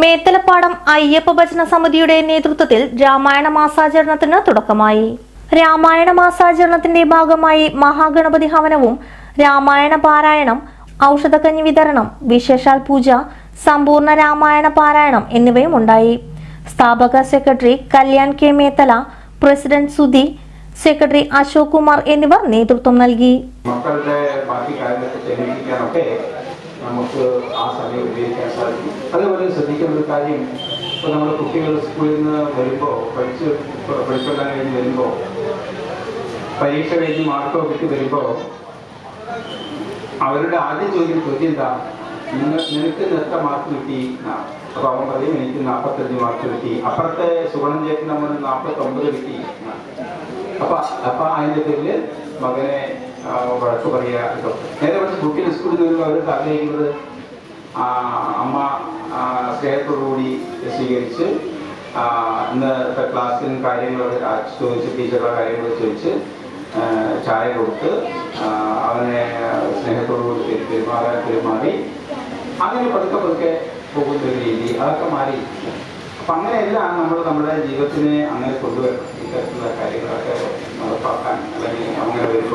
മേത്തലപ്പാടം അയ്യപ്പ ഭജന സമിതിയുടെ നേതൃത്വത്തിൽ രാമായണ മാസാചരണത്തിന് തുടക്കമായി. രാമായണ മാസാചരണത്തിന്റെ ഭാഗമായി മഹാഗണപതി ഹവനവും രാമായണ പാരായണം ഔഷധക്കഞ്ഞി വിതരണം വിശേഷാൽ പൂജ സമ്പൂർണ രാമായണ പാരായണം എന്നിവയും ഉണ്ടായി. സ്ഥാപക secretary Kalyan K Methala president Sudhi secretary Ashok Kumar എന്നിവർ നേതൃത്വം നൽകി. ബാക്കി നമുക്ക് ആ സമയം ഉപയോഗിക്കാൻ സാധിക്കും. അതേപോലെ ശ്രദ്ധിക്കേണ്ട ഒരു കാര്യം ഇപ്പോൾ നമ്മൾ കുട്ടികൾ സ്കൂളിൽ നിന്ന് വരുമ്പോൾ പഠിച്ച് പഠിച്ചെല്ലാം കഴിഞ്ഞ് വരുമ്പോൾ പരീക്ഷ കഴിഞ്ഞ് മാർക്കോ കിട്ടി വരുമ്പോൾ അവരുടെ ആദ്യം ചോദ്യം ചോദ്യം എന്താ? നിങ്ങൾ നിനക്ക് എത്ര മാർക്ക് കിട്ടി? അപ്പോൾ അവൻ പറയും എനിക്ക് നാൽപ്പത്തഞ്ച് മാർക്ക് കിട്ടി. അപ്പുറത്തെ സുഗുണം ചേട്ടൻ നമ്മൾ നാൽപ്പത്തൊമ്പത് കിട്ടി. അപ്പൊ അപ്പൊ അതിന്റെ പേരിൽ മകനെ വഴക്ക് പറയുക നേരെ കുട്ടികൾ സ്കൂളിൽ നിന്ന് അവർക്ക് ആഗ്രഹിക്കുന്നത് അമ്മ സ്നേഹത്തോടുകൂടി സ്വീകരിച്ച് ഇന്നത്തെ ക്ലാസ്സിലും കാര്യങ്ങളൊക്കെ ചോദിച്ച് ടീച്ചറുടെ കാര്യങ്ങൾ ചോദിച്ച് ചായ കൊടുത്ത് അവനെ സ്നേഹത്തോടുകൂടി പെരു- പെരുമാറാൻ പെരുമാറി അങ്ങനെ പതുക്കെ പതുക്കെ പോകുന്ന ഒരു രീതി അതൊക്കെ മാറി അപ്പം അങ്ങനെയെല്ലാം നമ്മൾ നമ്മുടെ ജീവിതത്തിനെ അങ്ങനെ കൊണ്ടുവരണം. ഇത്തരത്തിലുള്ള കാര്യങ്ങളൊക്കെ നടപ്പാക്കാൻ അല്ലെങ്കിൽ അങ്ങനെ വരുമ്പോൾ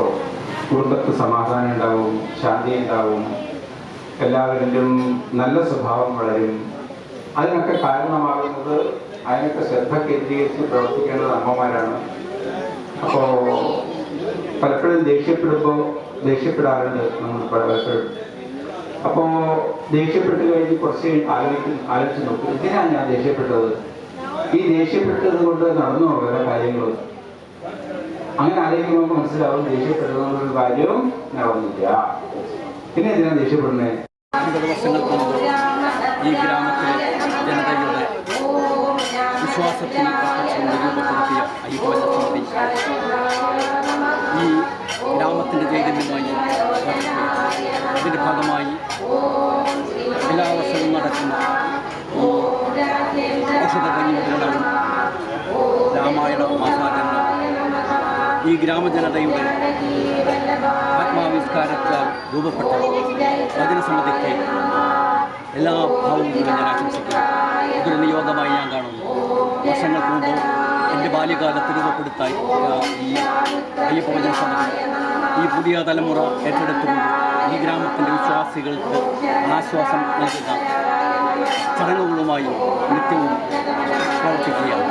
കുടുംബത്ത് സമാധാനം ഉണ്ടാവും ശാന്തി ഉണ്ടാവും. എല്ലാവരിലും നല്ല സ്വഭാവം വളരും. അതിനൊക്കെ കാരണമാകുന്നത് അതിനൊക്കെ ശ്രദ്ധ കേന്ദ്രീകരിച്ച് പ്രവർത്തിക്കേണ്ടത് അമ്മമാരാണ്. അപ്പോൾ പലപ്പോഴും ദേഷ്യപ്പെടുമ്പോൾ ദേഷ്യപ്പെടാറുണ്ട് നമ്മൾ പലപ്പോഴും അപ്പോ ദേഷ്യപ്പെട്ട് കഴിഞ്ഞ് കുറച്ച് ആലോചിക്കും ആലോചിച്ച് നോക്കും എന്തിനാണ് ഞാൻ ദേഷ്യപ്പെട്ടത്? ഈ ദേഷ്യപ്പെട്ടത് കൊണ്ട് നടന്നു വേറെ കാര്യങ്ങൾ അങ്ങനെ ആലോചിക്കുമ്പോൾ മനസ്സിലാവും ദേഷ്യപ്പെട്ടതെന്നൊരു കാര്യവും നടന്നില്ല പിന്നെ എന്തിനാണ് ദേഷ്യപ്പെടുന്നത് ജനതയുടെ അയ്യപ്പവന സമിതി ഈ ഗ്രാമജനതയുടെ ആത്മാവിഷ്കാരത്താൽ രൂപപ്പെട്ട ഭജനസമിതിക്ക് എല്ലാ ഭാവങ്ങളും ഞാൻ ആശംസിക്കുന്നു. ഇതൊരു നിയോഗമായി ഞാൻ കാണുന്നു. വർഷങ്ങൾക്ക് മുമ്പ് എന്റെ ബാല്യകാലത്ത് രൂപപ്പെടുത്താൻ ഈ അയ്യപ്പ ഭജന സമിതി ഈ പുതിയ തലമുറ ഏറ്റെടുത്തുകൊണ്ട് ഈ ഗ്രാമത്തിന്റെ വിശ്വാസികൾക്ക് ആശ്വാസം നൽകുന്ന ചടങ്ങുകളുമായി നിത്യവും പ്രവർത്തിക്കുകയാണ്.